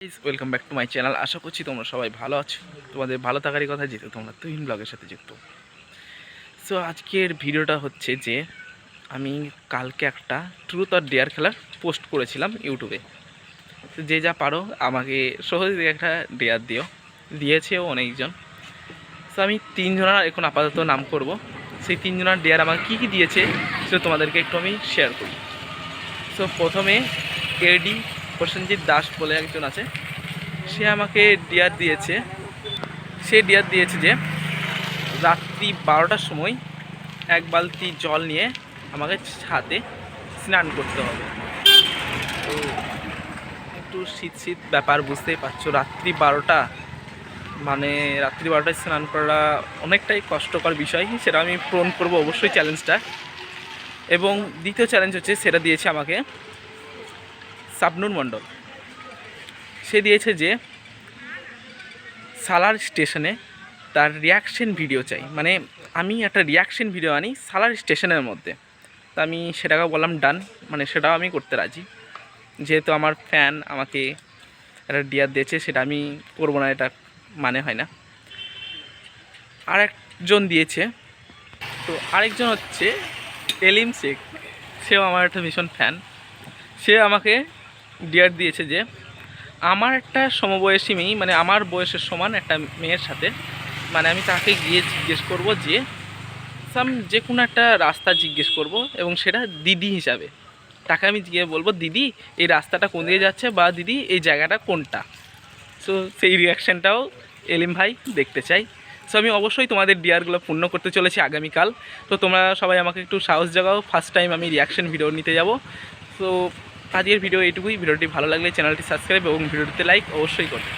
Welcome back to my channel আশা করছি তোমরা সবাই ভালো আছো। তোমাদের ভালো থাকারই কথা, যেহেতু তোমরা তুহিন ব্লগের সাথে যুক্ত। সো আজকের ভিডিওটা হচ্ছে যে, আমি কালকে একটা ট্রুথ আর ডেয়ার খেলার পোস্ট করেছিলাম ইউটিউবে যে যা পারো, আমাকে সহজে একটা ডেয়ার দিও। দিয়েছেও অনেকজন। সো আমি তিনজনার এখন আপাতত নাম করব। সেই তিনজনার ডেয়ার আমাকে কী কী দিয়েছে, সেটা তোমাদেরকে একটু আমি শেয়ার করি। সো প্রথমে এডি প্রসেনজিৎ দাস বলে একজন আছে। সে আমাকে ডিয়ার দিয়েছে। সে ডিয়ার দিয়েছে যে, রাত্রি বারোটার সময় এক বালতি জল নিয়ে আমাকে ছাদে স্নান করতে হবে। তো একটু শীত শীত ব্যাপার, বুঝতেই পারছ। রাত্রি বারোটা মানে রাত্রি বারোটায় স্নান করা অনেকটাই কষ্টকর বিষয়, সেটা আমি পূরণ করব অবশ্যই চ্যালেঞ্জটা। এবং দ্বিতীয় চ্যালেঞ্জ হচ্ছে, সেটা দিয়েছে আমাকে সাবনুর মণ্ডল। সে দিয়েছে যে, সালার স্টেশনে তার রিয়াকশন ভিডিও চাই। মানে আমি একটা রিয়াকশন ভিডিও আনি সালার স্টেশনের মধ্যে। তা আমি সেটাকে বললাম ডান মানে সেটাও আমি করতে রাজি। যেহেতু আমার ফ্যান আমাকে একটা ডিয়ার দিয়েছে, সেটা আমি করব না, এটা মানে হয় না। আর একজন দিয়েছে। তো আরেকজন হচ্ছে এলিম শেখ। সেও আমার একটা ভীষণ ফ্যান সে আমাকে ডিয়ার দিয়েছে যে, আমার একটা সমবয়সী মেয়ে মানে আমার বয়সের সমান একটা মেয়ের সাথে মানে আমি তাকে গিয়ে জিজ্ঞেস করব যে, সাম, যে কোনো একটা রাস্তা জিজ্ঞেস করব এবং সেটা দিদি হিসাবে। তাকে আমি গিয়ে বলব, দিদি, এই রাস্তাটা কোন দিকে যাচ্ছে বা দিদি, এই জায়গাটা কোনটা? সো সেই রিয়াকশানটাও এলিম ভাই দেখতে চাই। সো আমি অবশ্যই তোমাদের ডিয়ারগুলো পূর্ণ করতে চলেছি আগামীকাল। তো তোমরা সবাই আমাকে একটু সাহস জাগাও। ফার্স্ট টাইম আমি রিয়াকশন ভিডিও নিতে যাব। তো আজকের ভিডিও এইটুকুই। ভিডিওটি ভালো লাগলে চ্যানেলটি সাবস্ক্রাইব এবং ভিডিওটিতে লাইক অবশ্যই করবে